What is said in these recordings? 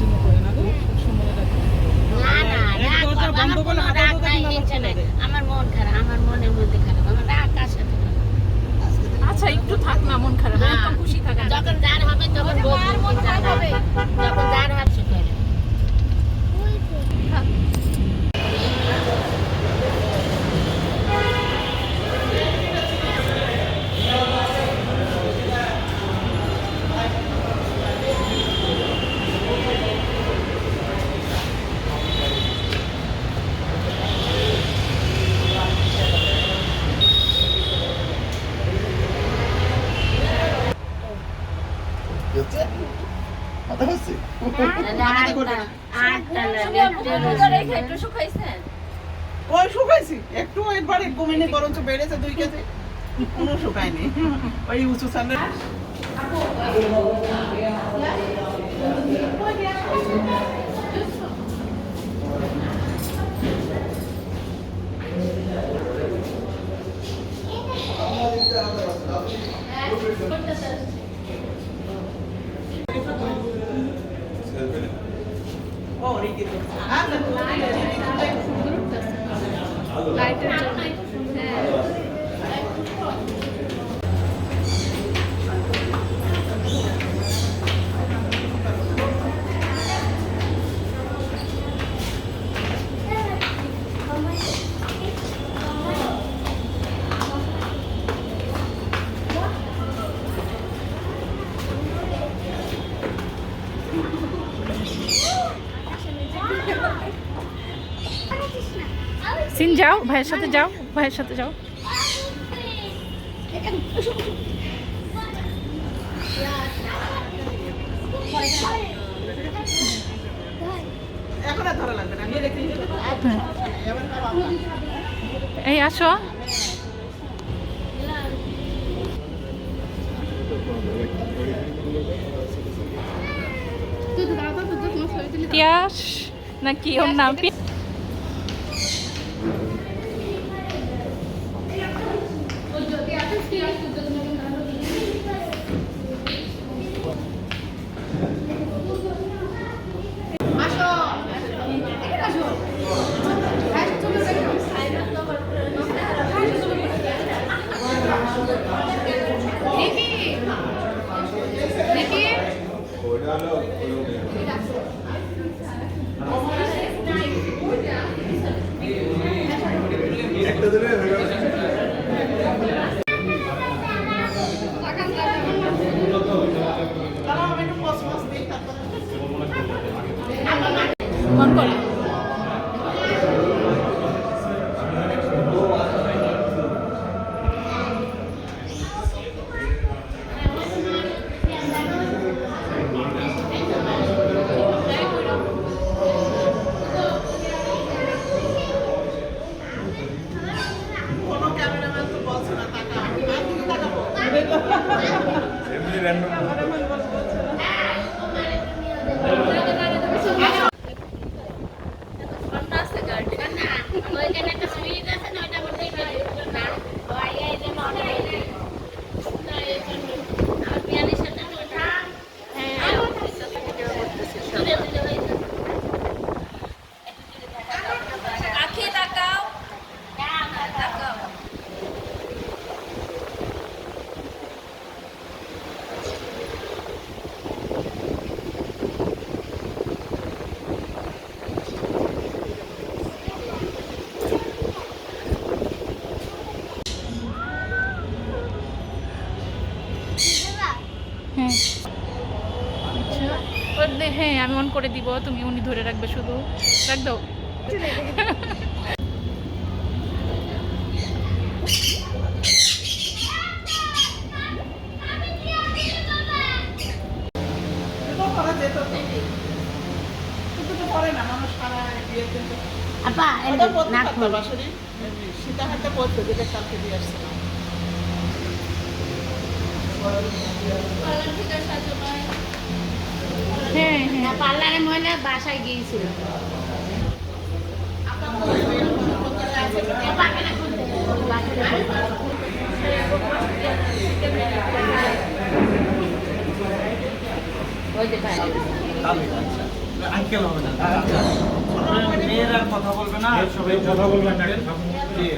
জন্য করে না গো আমার মন খারাপ আমার মনের মধ্যে খারাপ আমার রাগ কার আচ্ছা একটু থাক না মন খারাপ। খুশি থাকা যখন যার হবে তখন যখন যার হবে ওই শুকাইছি। একটু একবারে কমিনি বরঞ্চ বেড়েছে দুই কেজি। কোনো শুকায়নি। ওই উঁচু সামনে ও রিকি আচ্ছা সিন যাও ভাইয়ের সাথে যাও ভাইয়ের সাথে যাও। এই আসো। তিয়াস নাকি ওর নাম? করে দিব তুমি উনি ধরে রাখবে শুধু রাখ দাও না আপা, বাঁশরি। এমনি সীতাহারটা করতো, যেটা কালকে দিয়ে আসছিলাম। হ্যাঁ হ্যাঁ না, পার্লারে মহিলা বাসায় গিয়েছিল। মেয়েরা কথা বলবে না। সবাই কথা বলবেন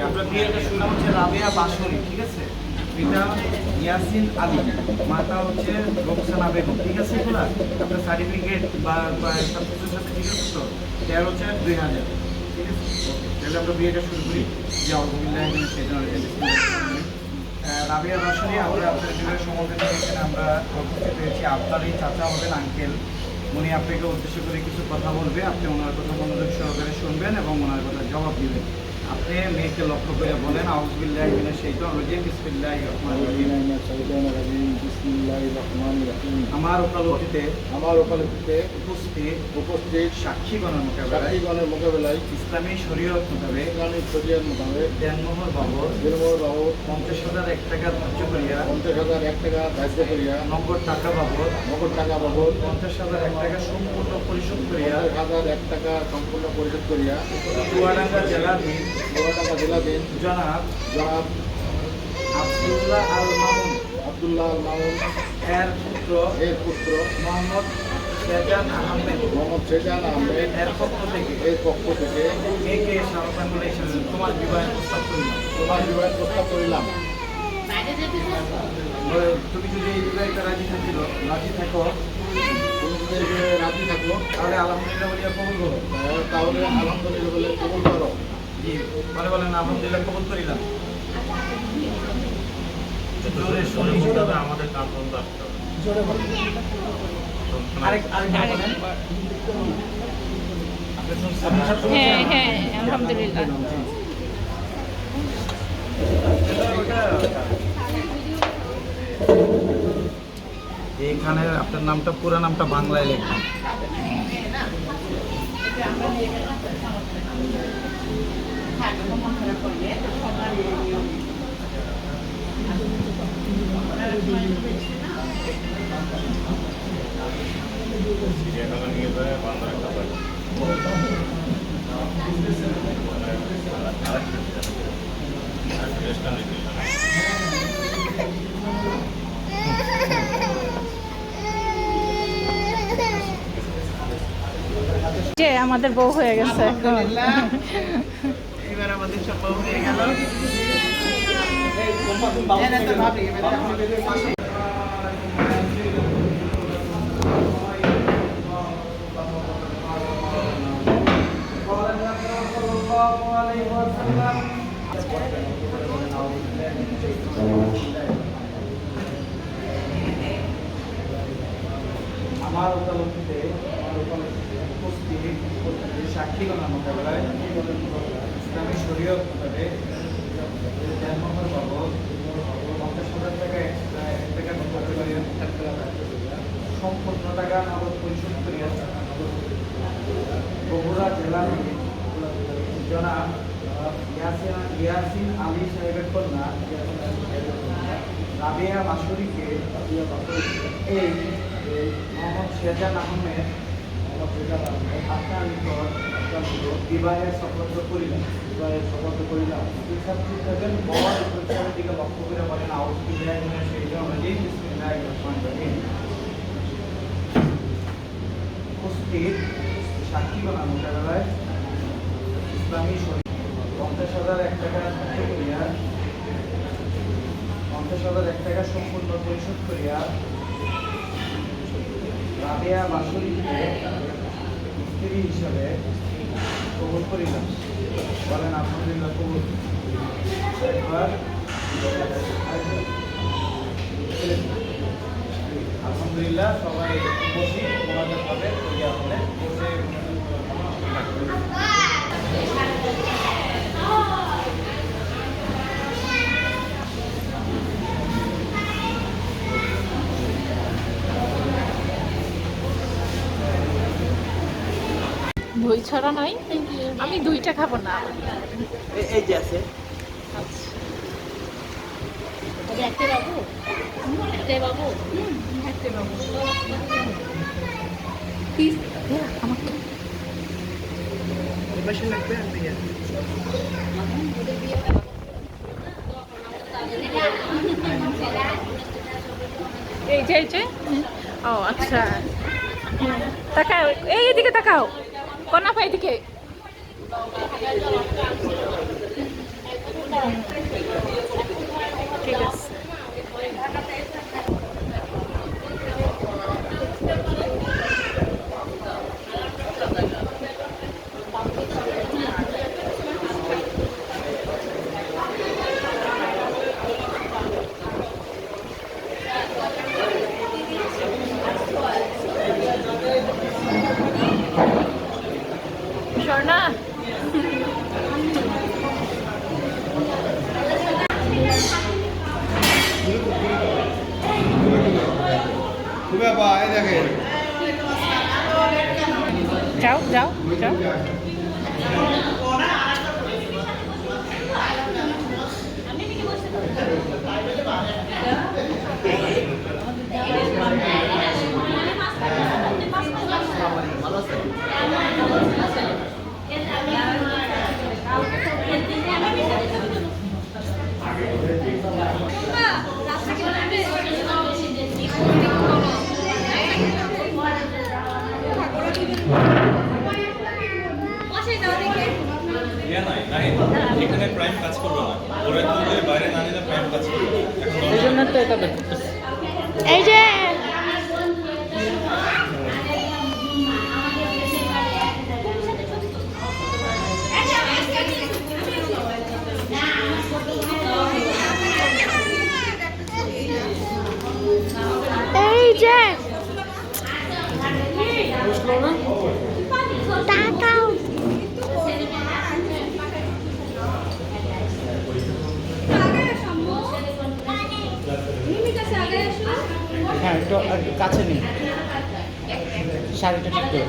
আপনার বিয়েটা শুরু হচ্ছে রাবেয়া বাসরি ঠিক আছে? পিতা ইয়াসিন আলী, মাতা হচ্ছে রোকসানা বেগম। ঠিক আছে এগুলা? আপনার সার্টিফিকেট বা সব কিছুর সাথে ঠিক আছে তো দেড় হচ্ছে দুই হাজার। ঠিক আছে? তাহলে আমরা বিয়েটা শুরু করি। যে সেটা রাবিয়া বাসরি আমরা আপনার জীবনের আমরা উপস্থিত হয়েছি। আপনারই চাচা হবেন আঙ্কেল। উনি আপনাকে উদ্দেশ্য করে কিছু কথা বলবে। আপনি ওনার কথা মনোযোগ সহকারে শুনবেন এবং ওনার কথা জবাব দিবেন। আপনি মেয়েকে লক্ষ্য করে বলেন আউজবিল্লাহ শাইতানির রাজিম বিসমিল্লাহির রহমানির রহিম। আমার ওকালতিতে আমার ওকালতিতে উপস্থিত উপস্থিত সাক্ষীগণের মোকাবেলায় সাক্ষীগণের মোকাবেলায় ইসলামী শরীয়ত মোতাবেক ইসলামিক শরিয়ার মোতাবেক দেনমোহর বাবদ পঞ্চাশ হাজার এক টাকা ধার্য করিয়া পঞ্চাশ হাজার এক টাকা ধার্য করিয়া নগদ টাকা বাবদ নগদ টাকা বাবদ পঞ্চাশ হাজার এক টাকা সম্পূর্ণ পরিশোধ করিয়া হাজার এক টাকা সম্পূর্ণ পরিশোধ করিয়া চুয়াডাঙ্গা জেলাধীন টাকা জেলাধীন জনাব জনাব আবদুল্লাহ আল মামুন। আবদুল্লাহ আল মামুন এর পুত্র এর পুত্র মোহাম্মদ শেজান আহমেদ। মোহাম্মদ শেজান আহমেদ এর পক্ষ থেকে এর পক্ষ থেকে মেয়েকে সারদাঙ্গুলা তোমার বিবাহের প্রস্তাব করিলাম। তোমার বিবাহের প্রস্তাব করিলাম। তুমি যদি এই বিবাহিতে রাজি থাকিল রাজি থাকো। তুমি যদি এই রাজি থাকো তাহলে আলহামদুলিল্লাহ বলিয়া কবুল করো। আহ, তাহলে আলহামদুলিল্লাহ বলে কবুল করো। বলে বলেন আলহামদুলিল্লাহ কবুল করিলাম। জোরে শুনি আমাদের বন্ধ হবে। বলেন? হ্যাঁ হ্যাঁ আলহামদুলিল্লাহ। এখানে আপনার নামটা পুরো নামটা বাংলায় লেখা। যে আমাদের বউ হয়ে গেছে। এবার আমাদের সম্ভব হয়ে গেল। আমার ওকালতিতে আমার ওকালতিতে উপস্থিত সাক্ষীগণের ইসলামী শরীয়ত মোতাবেক দেনমোহর বাবদ পঞ্চাশ হাজার টাকা টাকা করিয়া সম্পূর্ণ টাকা নগদ পরিশোধ করিয়া বগুড়া জেলা জনাব ইয়াসিন ইয়াসিন আলী সাহেবের কন্যা রাবিয়া বাসুরিকে এই মোহাম্মদ শেজান আহমেদ বিবাহের শপথ করিলেন বিবাহের শপথ করিলাম থাকেন বড় দিকে লক্ষ্য করে বলেন বিবাহ সাক্ষী বানা মোকাবেলায় ইসলামী শরীর পঞ্চাশ হাজার এক টাকা করিয়া, পঞ্চাশ হাজার এক টাকা সম্পূর্ণ পরিশোধ করিয়া, রাবেয়া বাসুরিকে স্ত্রী হিসাবে কবুল করিলাম। বলেন, আলহামদুলিল্লাহ, কবুল। একবার আলহামদুলিল্লাহ, সবাই বসি মোনাজাত হবে ইয়া বসে দই ছড়া নাই আমি দুইটা খাব না। এই যে আছে। এই যে এই যে। ও আচ্ছা। তাকাও এই এদিকে তাকাও। কনাফা এদিকে ঠিক আছে। যাও যাও যাও ইয়া নাই নাই এখানে প্রাইম কাজ করবে না ওরা তুলে বাইরে না নিলে প্রাইম কাজ করবে না। এখন দরকার এই যে এই যে তাকাও হ্যাঁ একটু একটু কাছে নেই শাড়িটা ঠিক করে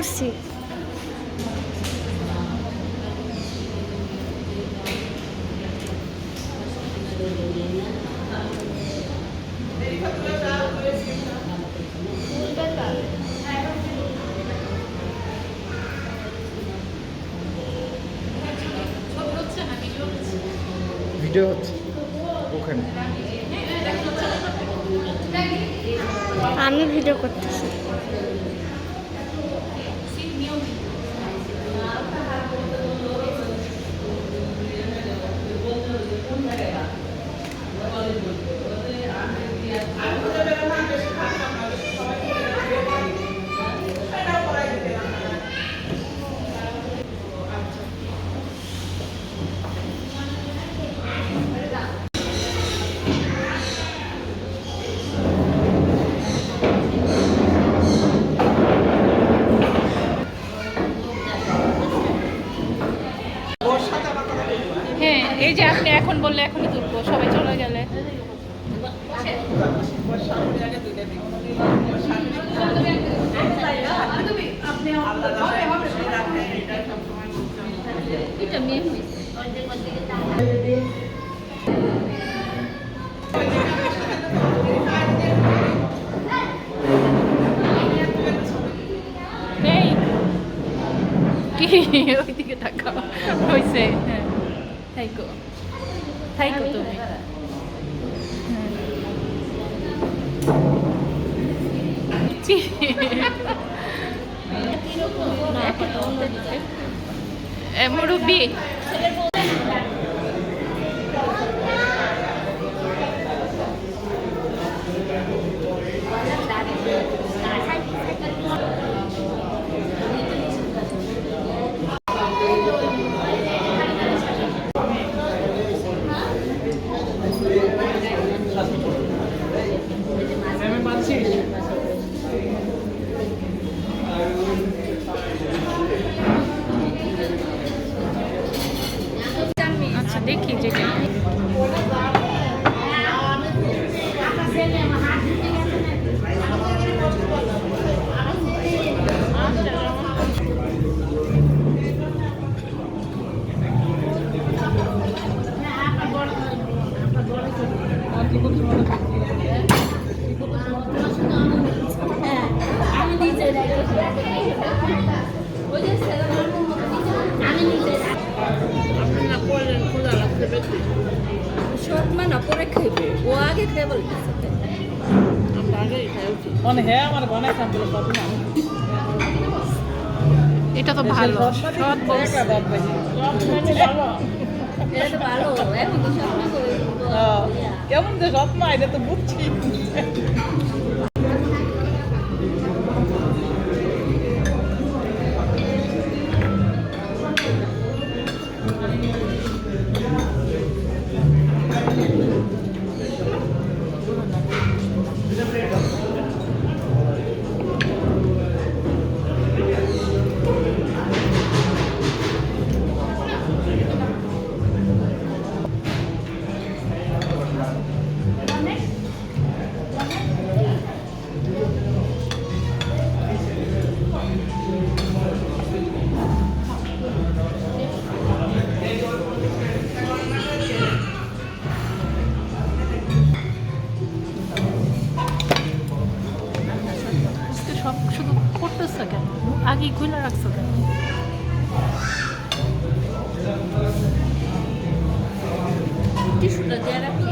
করছি। ভিডিও হচ্ছে ওখানে। আমি ভিডিও করতেছি। এটা মেয়ে হয়েছে অর্ধেক অর্ধেক নেই কি ওইদিকে তাকাও হয়েছে হ্যাঁ থাইকো থাইকো তুমি হ্যাঁ। চি। এ, মুরব্বি এটা তো ভালো সব কেমন যে স্বপ্ন এটা তো বুঝছি Just look at it.